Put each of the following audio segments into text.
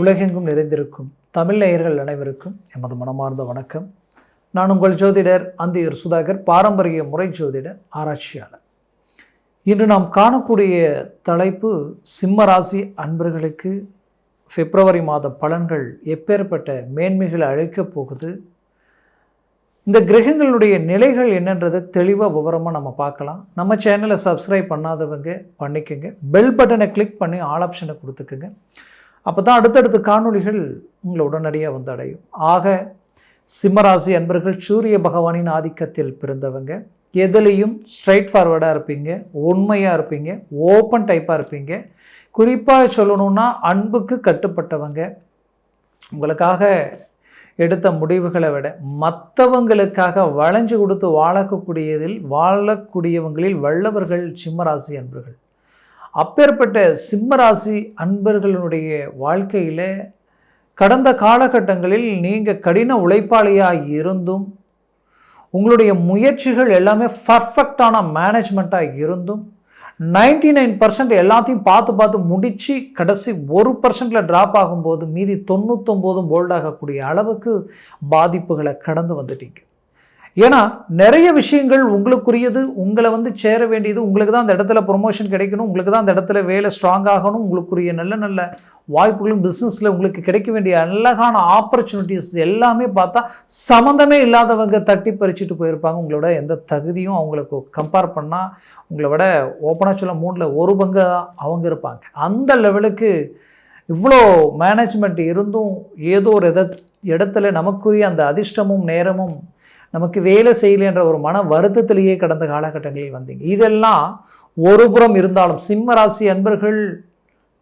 உலகெங்கும் நிறைந்திருக்கும் தமிழ் நேயர்கள் அனைவருக்கும் எமது மனமார்ந்த வணக்கம். நான் உங்கள் ஜோதிடர் அந்தியூர் சுதாகர் பாரம்பரிய முறை ஜோதிடர் ஆராய்ச்சியாளர். இன்று நாம் காணக்கூடிய தலைப்பு சிம்ம ராசி அன்பர்களுக்கு பிப்ரவரி மாத பலன்கள் எப்பேற்பட்ட மேன்மைகளை அழைக்கப் போகுது. இந்த கிரகங்களுடைய நிலைகள் என்னன்றதை தெளிவாக விவரமாக நம்ம பார்க்கலாம். நம்ம சேனலை சப்ஸ்கிரைப் பண்ணாதவங்க பண்ணிக்கோங்க. பெல் பட்டனை கிளிக் பண்ணி ஆல் ஆப்ஷனை கொடுத்துக்குங்க. அப்போ தான் அடுத்தடுத்த காணொளிகள் உங்களை உடனடியாக வந்து அடையும். ஆக சிம்மராசி அன்பர்கள் சூரிய பகவானின் ஆதிக்கத்தில் பிறந்தவங்க எதுலேயும் ஸ்ட்ரைட் ஃபார்வர்டாக இருப்பீங்க உண்மையாக இருப்பீங்க ஓப்பன் டைப்பாக இருப்பீங்க. குறிப்பாக சொல்லணுன்னா அன்புக்கு கட்டுப்பட்டவங்க. உங்களுக்காக எடுத்த முடிவுகளை விட மற்றவங்களுக்காக வளைஞ்சு கொடுத்து வாழக்கூடியதில் வாழக்கூடியவங்களில் வல்லவர்கள் சிம்மராசி அன்பர்கள். அப்பேற்பட்ட சிம்மராசி அன்பர்களுடைய வாழ்க்கையில் கடந்த காலகட்டங்களில் நீங்கள் கடின உழைப்பாளியாக இருந்தும் உங்களுடைய முயற்சிகள் எல்லாமே பர்ஃபெக்டான மேனேஜ்மெண்ட்டாக இருந்தும் நைன்டி நைன் பர்சன்ட் எல்லாத்தையும் பார்த்து பார்த்து முடித்து கடைசி ஒரு பர்சன்டில் ட்ராப் ஆகும்போது மீதி தொண்ணூத்தொம்போதும் போல்டாகக்கூடிய அளவுக்கு பாதிப்புகளை கடந்து வந்துட்டீங்க. ஏன்னா நிறைய விஷயங்கள் உங்களுக்குரியது உங்களை வந்து சேர வேண்டியது உங்களுக்கு தான் அந்த இடத்துல ப்ரொமோஷன் கிடைக்கணும் உங்களுக்கு தான் அந்த இடத்துல வேலை ஸ்ட்ராங் ஆகணும் உங்களுக்குரிய நல்ல நல்ல வாய்ப்புகளும் பிஸ்னஸில் உங்களுக்கு கிடைக்க வேண்டிய அழகான ஆப்பர்ச்சுனிட்டிஸ் எல்லாமே பார்த்தா சம்மந்தமே இல்லாதவங்க தட்டி பறிச்சுட்டு போயிருப்பாங்க. உங்களோட எந்த தகுதியும் அவங்களுக்கு கம்பேர் பண்ணால் உங்களை விட ஓப்பனாக சொல்ல மூணில் ஒரு பங்கு தான் அவங்க இருப்பாங்க. அந்த லெவலுக்கு இவ்வளோ மேனேஜ்மெண்ட் இருந்தும் ஏதோ ஒரு இத இடத்துல நமக்குரிய அந்த அதிர்ஷ்டமும் நேரமும் நமக்கு வேலை செய்யலைன்ற ஒரு மன வருத்தத்திலேயே கடந்த காலகட்டங்களில் வந்தீங்க. இதெல்லாம் ஒரு புறம் இருந்தாலும் சிம்ம ராசி அன்பர்கள்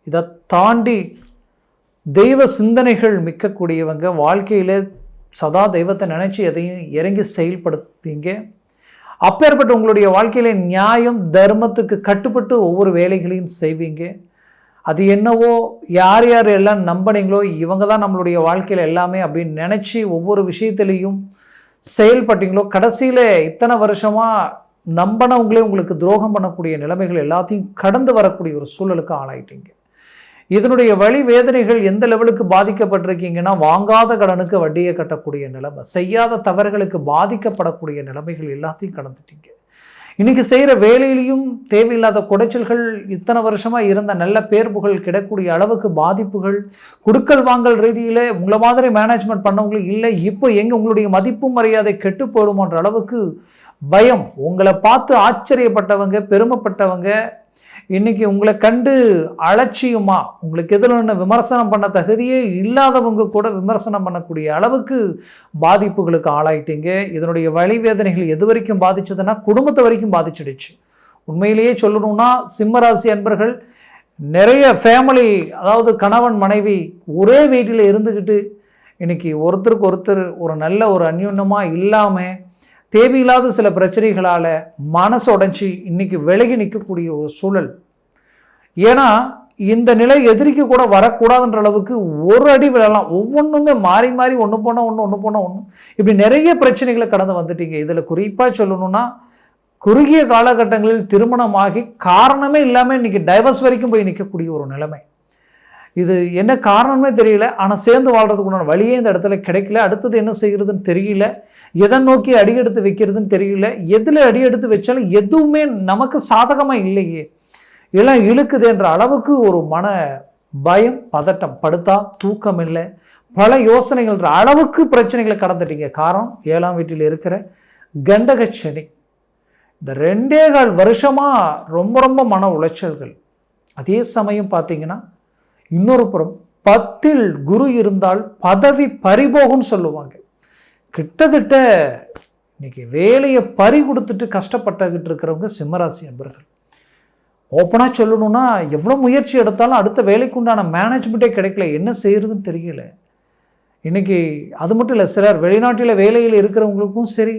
இதை தாண்டி தெய்வ சிந்தனைகள் மிக்கக்கூடியவங்க வாழ்க்கையில் சதா தெய்வத்தை நினச்சி எதையும் இறங்கி செயல்படுத்துவீங்க அப்பேற்பட்ட உங்களுடைய வாழ்க்கையில் நியாயம் தர்மத்துக்கு கட்டுப்பட்டு ஒவ்வொரு வேலைகளையும் செய்வீங்க. அது என்னவோ யார் யார் எல்லாம் நம்பினீங்களோ இவங்க தான் நம்மளுடைய வாழ்க்கையில் எல்லாமே அப்படின்னு நினச்சி ஒவ்வொரு விஷயத்துலேயும் செயல்பட்டீங்களோ கடைசியில் இத்தனை வருஷமாக நம்பினவங்களே உங்களுக்கு துரோகம் பண்ணக்கூடிய நிலைமைகள் எல்லாத்தையும் கடந்து வரக்கூடிய ஒரு சூழலுக்கு ஆளாயிட்டீங்க. இதனுடைய வழி வேதனைகள் எந்த லெவலுக்கு பாதிக்கப்பட்டிருக்கீங்கன்னா வாங்காத கடனுக்கு வட்டியை கட்டக்கூடிய நிலைமை செய்யாத தவறுகளுக்கு பாதிக்கப்படக்கூடிய நிலைமைகள் எல்லாத்தையும் கடந்துட்டீங்க. இன்றைக்கி செய்கிற வேலையிலையும் தேவையில்லாத குடைச்சல்கள் இத்தனை வருஷமாக இருந்த நல்ல பேர் புகழ் கிடக்கூடிய அளவுக்கு பாதிப்புகள் குடுக்கல் வாங்கல் ரீதியில் உங்களை மாதிரி மேனேஜ்மெண்ட் பண்ணவங்களும் இல்லை இப்போ எங்கே உங்களுடைய மதிப்பு மரியாதை கெட்டு போடுமோன்ற அளவுக்கு பயம். உங்களை பார்த்து ஆச்சரியப்பட்டவங்க பெருமைப்பட்டவங்க இன்றைக்கி உங்களை கண்டு அலட்சியமா? உங்களுக்கு எதில் ஒன்று விமர்சனம் பண்ண தகுதியே இல்லாதவங்க கூட விமர்சனம் பண்ணக்கூடிய அளவுக்கு பாதிப்புகளுக்கு ஆளாயிட்டீங்க. இதனுடைய வழி வேதனைகள் எது வரைக்கும் பாதிச்சதுன்னா குடும்பத்தை வரைக்கும் பாதிச்சிடுச்சு. உண்மையிலேயே சொல்லணும்னா சிம்மராசி அன்பர்கள் நிறைய ஃபேமிலி அதாவது கணவன் மனைவி ஒரே வீட்டில் இருந்துக்கிட்டு இன்றைக்கி ஒருத்தருக்கு ஒருத்தர் ஒரு நல்ல ஒரு அந்யுன்னமாக இல்லாமல் தேவையில்லாத சில பிரச்சனைகளால் மனசு உடஞ்சி இன்றைக்கி விலகி நிற்கக்கூடிய ஒரு சூழல். ஏன்னா இந்த நிலை எதிரிக்கு கூட வரக்கூடாதுன்ற அளவுக்கு ஒரு அடி விழலாம். ஒவ்வொன்றுமே மாறி மாறி ஒன்று போனால் ஒன்று ஒன்று போனால் ஒன்று இப்படி நிறைய பிரச்சனைகளை கடந்து வந்துட்டீங்க. இதில் குறிப்பாக சொல்லணும்னா குறுகிய காலகட்டங்களில் திருமணமாகி காரணமே இல்லாமல் இன்றைக்கி டைவர்ஸ் வரைக்கும் போய் நிற்கக்கூடிய ஒரு நிலைமை. இது என்ன காரணமே தெரியல. ஆனால் சேர்ந்து வாழ்கிறதுக்கு உண்டான வழியே இந்த இடத்துல கிடைக்கல. அடுத்தது என்ன செய்கிறதுன்னு தெரியல. எதை நோக்கி அடியெடுத்து வைக்கிறதுன்னு தெரியல. எதில் அடி எடுத்து வச்சாலும் எதுவுமே நமக்கு சாதகமாக இல்லையே. எல்லாம் இழுக்குதுன்ற அளவுக்கு ஒரு மன பயம் பதட்டம் படுத்தா தூக்கம் இல்லை. பல யோசனைகள்ன்ற அளவுக்கு பிரச்சனைகளை கடந்துட்டீங்க. காரணம் ஏழாம் வீட்டில் இருக்கிற கண்டகச்சனி இந்த ரெண்டே கால் வருஷமாக ரொம்ப ரொம்ப மன உளைச்சல்கள். அதே சமயம் பார்த்தீங்கன்னா இன்னொரு புறம் பத்தில் குரு இருந்தால் பதவி பறிபோகும்னு சொல்லுவாங்க. கிட்டத்தட்ட இன்னைக்கு வேலையை பறி கொடுத்துட்டு கஷ்டப்பட்டுக்கிட்டு இருக்கிறவங்க சிம்மராசி நண்பர்கள் ஓப்பனாக சொல்லணும்னா எவ்வளோ முயற்சி எடுத்தாலும் அடுத்த வேலைக்கு உண்டான மேனேஜ்மெண்ட்டே கிடைக்கல. என்ன செய்யறதுன்னு தெரியல. இன்றைக்கி அது மட்டும் இல்லை சிலர் வெளிநாட்டில் வேலையில் இருக்கிறவங்களுக்கும் சரி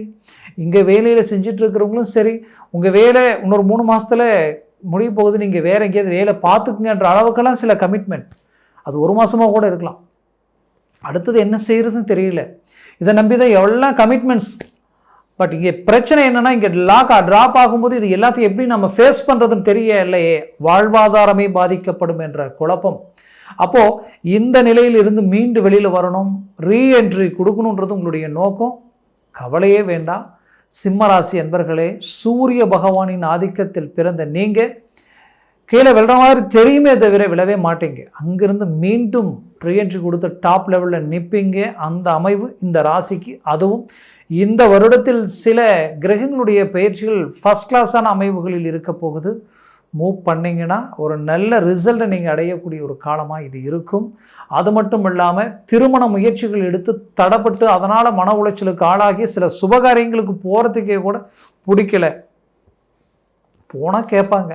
இங்கே வேலையில் செஞ்சிட்ருக்கிறவங்களும் சரி உங்கள் வேலை இன்னொரு மூணு மாதத்தில் முடிய போகுது நீங்கள் வேறு எங்கேயாவது வேலை பார்த்துக்குங்கன்ற அளவுக்கெல்லாம் சில கமிட்மெண்ட் அது ஒரு மாதமாக கூட இருக்கலாம். அடுத்தது என்ன செய்கிறதுன்னு தெரியல. இதை நம்பி தான் எவ்வளோ கமிட்மெண்ட்ஸ் பட் இங்கே பிரச்சனை என்னென்னா இங்கே லாக் ட்ராப் ஆகும்போது இது எல்லாத்தையும் எப்படி நம்ம ஃபேஸ் பண்ணுறதுன்னு தெரிய இல்லையே வாழ்வாதாரமே பாதிக்கப்படும் என்ற குழப்பம். அப்போது இந்த நிலையில் இருந்து மீண்டு வெளியில் வரணும். ரீஎன்ட்ரி கொடுக்கணுன்றது உங்களுடைய நோக்கம். கவலையே வேண்டாம். சிம்மராசி அன்பர்களே சூரிய பகவானின் ஆதிக்கத்தில் பிறந்த நீங்கள் கீழே விழுற மாதிரி தெரியுமே தவிர விழவே மாட்டீங்க. அங்கிருந்து மீண்டும் ரீஎன்ட்ரி கொடுத்து டாப் லெவலில் நிற்பீங்க அந்த அமைவு இந்த ராசிக்கு அதுவும். இந்த வருடத்தில் சில கிரகங்களுடைய பயிற்சிகள் ஃபஸ்ட் கிளாஸான அமைவுகளில் இருக்க போகுது. மூவ் பண்ணிங்கன்னா ஒரு நல்ல ரிசல்ட்டை நீங்கள் அடையக்கூடிய ஒரு காலமாக இது இருக்கும். அது மட்டும் இல்லாமல் திருமண முயற்சிகள் எடுத்து தடப்பட்டு அதனால் மன உளைச்சலுக்கு ஆளாகி சில சுபகாரியங்களுக்கு போகிறதுக்கே கூட பிடிக்கல. போனால் கேட்பாங்க.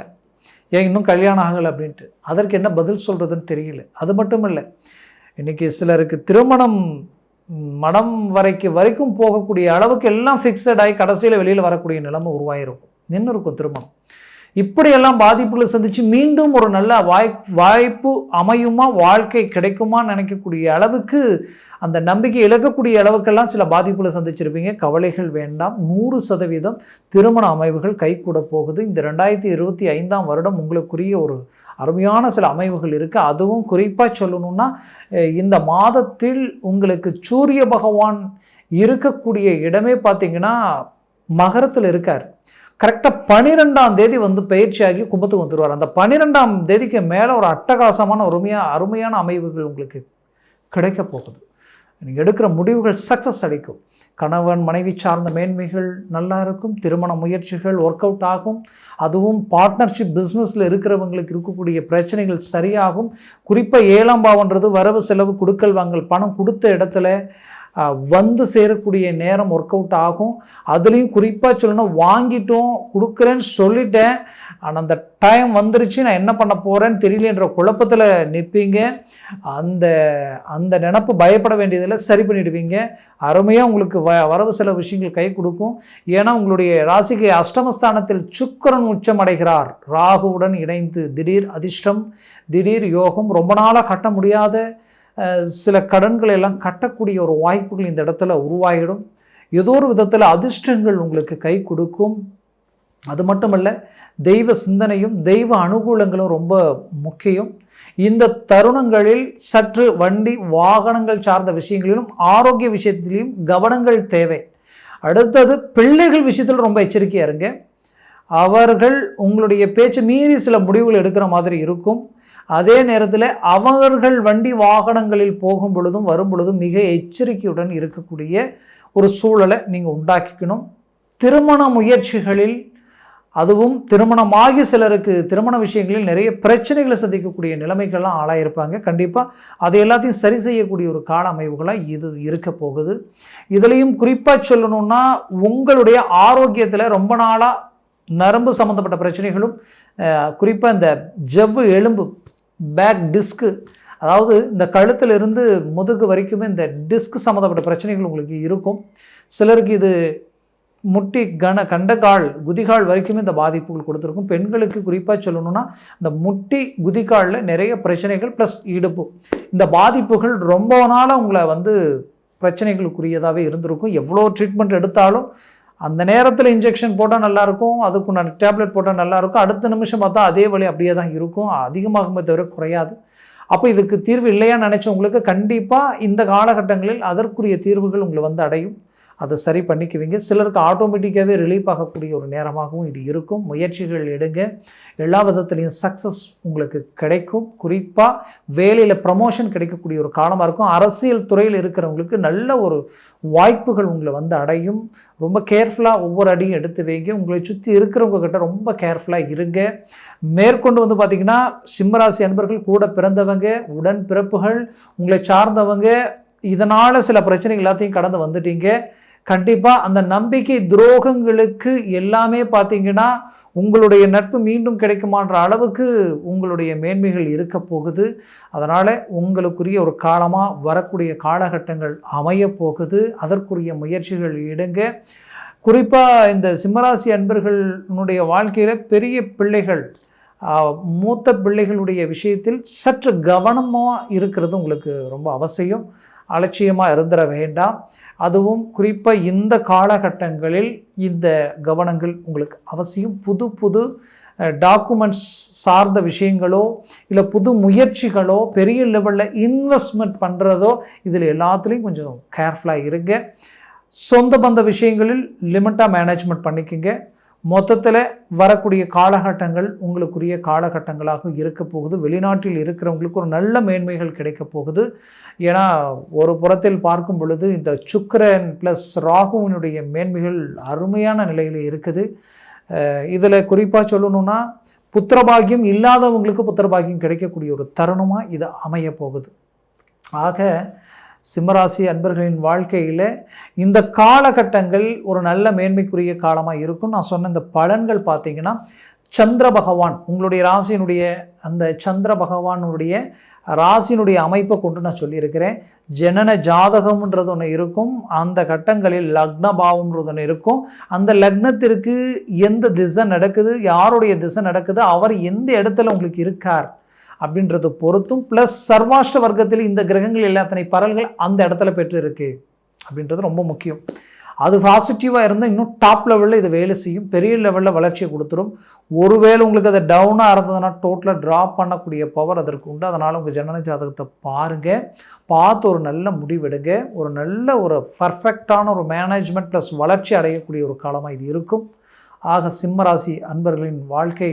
ஏன் இன்னும் கல்யாணம் ஆகலை அப்படின்ட்டு. அதற்கு என்ன பதில் சொல்கிறதுன்னு தெரியல. அது மட்டும் இல்லை. இன்றைக்கி சிலருக்கு திருமணம் மடம் வரைக்கு வரைக்கும் போகக்கூடிய அளவுக்கு எல்லாம் ஃபிக்ஸட் ஆகி கடைசியில் வெளியில் வரக்கூடிய நிலைமை உருவாகிருக்கும் நின்று இருக்கும் திருமணம். இப்படியெல்லாம் பாதிப்புகளை சந்தித்து மீண்டும் ஒரு நல்ல வாய் வாய்ப்பு அமையுமா? வாழ்க்கை கிடைக்குமா? நினைக்கக்கூடிய அளவுக்கு அந்த நம்பிக்கை இழக்கக்கூடிய அளவுக்கெல்லாம் சில பாதிப்புகளை சந்திச்சிருப்பீங்க. கவலைகள் வேண்டாம். நூறு சதவீதம் திருமண அமைவுகள் கைகூட போகுது. இந்த ரெண்டாயிரத்தி இருபத்தி ஐந்தாம் வருடம் உங்களுக்குரிய ஒரு அருமையான சில அமைவுகள் இருக்குது அதுவும் குறிப்பாக சொல்லணும்னா இந்த மாதத்தில் உங்களுக்கு சூரிய பகவான் இருக்கக்கூடிய இடமே பார்த்திங்கன்னா மகரத்தில் இருக்கார். கரெக்டாக பன்னிரெண்டாம் தேதி வந்து பயிற்சியாகி கும்பத்துக்கு வந்துடுவார் அந்த பன்னிரெண்டாம் தேதிக்கு மேலே ஒரு அட்டகாசமான அருமையாக அருமையான அமைவுகள் உங்களுக்கு கிடைக்க போகுது. நீங்கள் எடுக்கிற முடிவுகள் சக்ஸஸ் அளிக்கும். கணவன் மனைவி சார்ந்த மேன்மைகள் நல்லா இருக்கும். திருமண முயற்சிகள் ஒர்க் அவுட் ஆகும். அதுவும் பார்ட்னர்ஷிப் பிஸ்னஸில் இருக்கிறவங்களுக்கு இருக்கக்கூடிய பிரச்சனைகள் சரியாகும். குறிப்பாக ஏழாம் பாவன்றது வரவு செலவு கொடுக்கல் வாங்கல் பணம் கொடுத்த இடத்துல வந்து சேரக்கூடிய நேரம் ஒர்க் அவுட் ஆகும். அதுலேயும் குறிப்பாக சொல்லணும் வாங்கிட்டோம் கொடுக்குறேன்னு சொல்லிட்டேன். ஆனால் அந்த டைம் வந்துருச்சு நான் என்ன பண்ண போகிறேன்னு தெரியலன்ற குழப்பத்தில் நிற்பீங்க அந்த அந்த நினப்பு பயப்பட வேண்டியதில் சரி பண்ணிடுவீங்க. அருமையாக உங்களுக்கு வ வரவு சில விஷயங்கள் கை கொடுக்கும். ஏன்னா உங்களுடைய ராசிக்கு அஷ்டமஸ்தானத்தில் சுக்கரன் உச்சம் அடைகிறார். ராகுவுடன் இணைந்து திடீர் அதிர்ஷ்டம் திடீர் யோகம் ரொம்ப நாளாக கட்ட முடியாத சில கடன்களை எல்லாம் கட்டக்கூடிய ஒரு வாய்ப்புகள் இந்த இடத்துல உருவாகிடும். ஏதோ ஒரு விதத்தில் அதிர்ஷ்டங்கள் உங்களுக்கு கை கொடுக்கும். அது மட்டுமல்ல தெய்வ சிந்தனையும் தெய்வ அனுகூலங்களும் ரொம்ப முக்கியம். இந்த தருணங்களில் சற்று வண்டி வாகனங்கள் சார்ந்த விஷயங்களிலும் ஆரோக்கிய விஷயத்திலையும் கவனங்கள் தேவை. அடுத்தது பிள்ளைகள் விஷயத்தில் ரொம்ப எச்சரிக்கையாக இருங்க. அவர்கள் உங்களுடைய பேச்சு மீறி சில முடிவுகள் எடுக்கிற மாதிரி இருக்கும். அதே நேரத்தில் அவர்கள் வண்டி வாகனங்களில் போகும் பொழுதும் வரும் பொழுதும் மிக எச்சரிக்கையுடன் இருக்கக்கூடிய ஒரு சூழலை நீங்கள் உண்டாக்கிக்கணும். திருமண முயற்சிகளில் அதுவும் திருமணமாகி சிலருக்கு திருமண விஷயங்களில் நிறைய பிரச்சனைகளை சந்திக்கக்கூடிய நிலைமைகள்லாம் ஆளாயிருப்பாங்க. கண்டிப்பாக அதை எல்லாத்தையும் சரி செய்யக்கூடிய ஒரு கால அமைவுகளாக இது இருக்க போகுது. இதுலேயும் குறிப்பாக சொல்லணுன்னா உங்களுடைய ஆரோக்கியத்தில் ரொம்ப நாளாக நரம்பு சம்மந்தப்பட்ட பிரச்சனைகளும் குறிப்பாக இந்த ஜவ்வு எலும்பு பேக் டிஸ்க்கு அதாவது இந்த கழுத்திலிருந்து முதுகு வரைக்குமே இந்த டிஸ்க் சம்மந்தப்பட்ட பிரச்சனைகள் உங்களுக்கு இருக்கும். சிலருக்கு இது முட்டி கன கண்டகால் குதிகால் வரைக்குமே இந்த பாதிப்புகள் கொடுத்துருக்கும். பெண்களுக்கு குறிப்பாக சொல்லணும்னா இந்த முட்டி குதிகாலில் நிறைய பிரச்சனைகள் ப்ளஸ் இடுப்பு. இந்த பாதிப்புகள் ரொம்ப நாளாக உங்களை வந்து பிரச்சனைகளுக்குரியதாகவே இருந்திருக்கும். எவ்வளோ ட்ரீட்மெண்ட் எடுத்தாலும் அந்த நேரத்தில் இன்ஜெக்ஷன் போட்டால் நல்லாயிருக்கும் அதுக்குண்டான டேப்லெட் போட்டால் நல்லாயிருக்கும் அடுத்த நிமிஷம் பார்த்தா அதே வழி அப்படியே தான் இருக்கும். அதிகமாகுமே தவிர குறையாது. அப்போ இதுக்கு தீர்வு இல்லையா நினச்சவங்களுக்கு கண்டிப்பாக இந்த காலகட்டங்களில் அதற்குரிய தீர்வுகள் உங்களை வந்து அடையும். அதை சரி பண்ணிக்குவீங்க. சிலருக்கு ஆட்டோமேட்டிக்காகவே ரிலீஃப் ஆகக்கூடிய ஒரு நேரமாகவும் இது இருக்கும். முயற்சிகள் எடுங்க. எல்லா விதத்துலேயும் சக்ஸஸ் உங்களுக்கு கிடைக்கும். குறிப்பாக வேலையில் ப்ரமோஷன் கிடைக்கக்கூடிய ஒரு காலமாக இருக்கும். அரசியல் துறையில் இருக்கிறவங்களுக்கு நல்ல ஒரு வாய்ப்புகள் உங்களை வந்து அடையும். ரொம்ப கேர்ஃபுல்லாக ஒவ்வொரு அடியும் எடுத்து வைங்க. உங்களை சுற்றி இருக்கிறவங்க கிட்ட ரொம்ப கேர்ஃபுல்லாக இருங்க. மேற்கொண்டு வந்து பார்த்திங்கன்னா சிம்மராசி அன்பர்கள் கூட பிறந்தவங்க உடன் பிறப்புகள் உங்களை சார்ந்தவங்க இதனால் சில பிரச்சனைகள் எல்லாத்தையும் கடந்து வந்துட்டீங்க. கண்டிப்பாக அந்த நம்பிக்கை துரோகங்களுக்கு எல்லாமே பார்த்தீங்கன்னா உங்களுடைய நட்பு மீண்டும் கிடைக்குமான்ற அளவுக்கு உங்களுடைய மேன்மைகள் இருக்க போகுது. அதனால் உங்களுக்குரிய ஒரு காலமாக வரக்கூடிய காலகட்டங்கள் அமைய போகுது. அதற்குரிய முயற்சிகள் எடுங்க. குறிப்பாக இந்த சிம்மராசி அன்பர்களுடைய வாழ்க்கையில் பெரிய பிள்ளைகள் மூத்த பிள்ளைகளுடைய விஷயத்தில் சற்று கவனமாக இருக்கிறது உங்களுக்கு ரொம்ப அவசியம். அலட்சியமாக இருந்துட வேண்டாம். அதுவும் குறிப்பாக இந்த காலகட்டங்களில் இந்த கவனங்கள் உங்களுக்கு அவசியம். புது புது டாக்குமெண்ட்ஸ் சார்ந்த விஷயங்களோ இல்லை புது முயற்சிகளோ பெரிய லெவலில் இன்வெஸ்ட்மெண்ட் பண்ணுறதோ இதில் எல்லாத்துலேயும் கொஞ்சம் கேர்ஃபுல்லாக இருங்க. சொந்த பந்த விஷயங்களில் லிமிட்டாக மேனேஜ்மெண்ட் பண்ணிக்கோங்க. மொத்தத்தில் வரக்கூடிய காலகட்டங்கள் உங்களுக்குரிய காலகட்டங்களாக இருக்க போகுது. வெளிநாட்டில் இருக்கிறவங்களுக்கு ஒரு நல்ல மேன்மைகள் கிடைக்க போகுது. ஏன்னா ஒரு புறத்தில் பார்க்கும் பொழுது இந்த சுக்கரன் ப்ளஸ் ராகுவினுடைய மேன்மைகள் அருமையான நிலையில் இருக்குது. இதில் குறிப்பாக சொல்லணும்னா புத்திரபாகியம் இல்லாதவங்களுக்கு புத்திரபாகியம் கிடைக்கக்கூடிய ஒரு தருணமாக இது அமைய போகுது. ஆக சிம்மராசி அன்பர்களின் வாழ்க்கையில் இந்த காலகட்டங்கள் ஒரு நல்ல மேன்மைக்குரிய காலமாக இருக்கும். நான் சொன்ன இந்த பலன்கள் பார்த்தீங்கன்னா சந்திர பகவான் உங்களுடைய ராசியினுடைய அந்த சந்திர பகவானுடைய ராசியினுடைய அமைப்பை கொண்டு நான் சொல்லியிருக்கிறேன். ஜனன ஜாதகம்ன்றது ஒன்று இருக்கும். அந்த கட்டங்களில் லக்ன பாவம்ன்றது ஒன்று இருக்கும். அந்த லக்னத்திற்கு எந்த திசை நடக்குது? யாருடைய திசை நடக்குது? அவர் எந்த இடத்துல உங்களுக்கு இருக்கார்? அப்படின்றத பொறுத்தும் ப்ளஸ் சர்வாஷ்ட வர்க்கத்தில் இந்த கிரகங்கள் எல்லாத்தனை பரல்கள் அந்த இடத்துல பெற்றிருக்கு அப்படின்றது ரொம்ப முக்கியம். அது பாசிட்டிவாக இருந்தால் இன்னும் டாப் லெவலில் இது வேலை செய்யும். பெரிய லெவலில் வளர்ச்சியை கொடுத்துரும். ஒருவேளை உங்களுக்கு அது டவுனாக இருந்ததுன்னா டோட்டலாக ட்ராப் பண்ணக்கூடிய பவர் அதற்கு உண்டு. அதனால் உங்கள் ஜனன ஜாதகத்தை பாருங்கள் பார்த்து ஒரு நல்ல முடிவெடுங்க. ஒரு நல்ல ஒரு பர்ஃபெக்டான ஒரு மேனேஜ்மெண்ட் ப்ளஸ் வளர்ச்சி அடையக்கூடிய ஒரு காலமாக இது இருக்கும். ஆக சிம்மராசி அன்பர்களின் வாழ்க்கை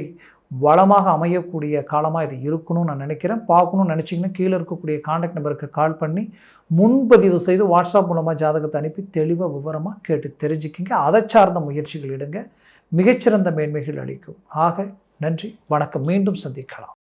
வளமாக அமையக்கூடிய காலமாக இது இருக்கணும்னு நான் நினைக்கிறேன். பார்க்கணும்னு நினச்சிங்கன்னா கீழே இருக்கக்கூடிய காண்டாக்ட் நம்பருக்கு கால் பண்ணி முன்பதிவு செய்து வாட்ஸ்அப் மூலமாக ஜாதகத்தை அனுப்பி தெளிவாக விவரமாக கேட்டு தெரிஞ்சுக்கிங்க. அதை சார்ந்த முயற்சிகள் எடுங்க. மிகச்சிறந்த மேன்மைகள் அளிக்கும். ஆக நன்றி. வணக்கம். மீண்டும் சந்திக்கலாம்.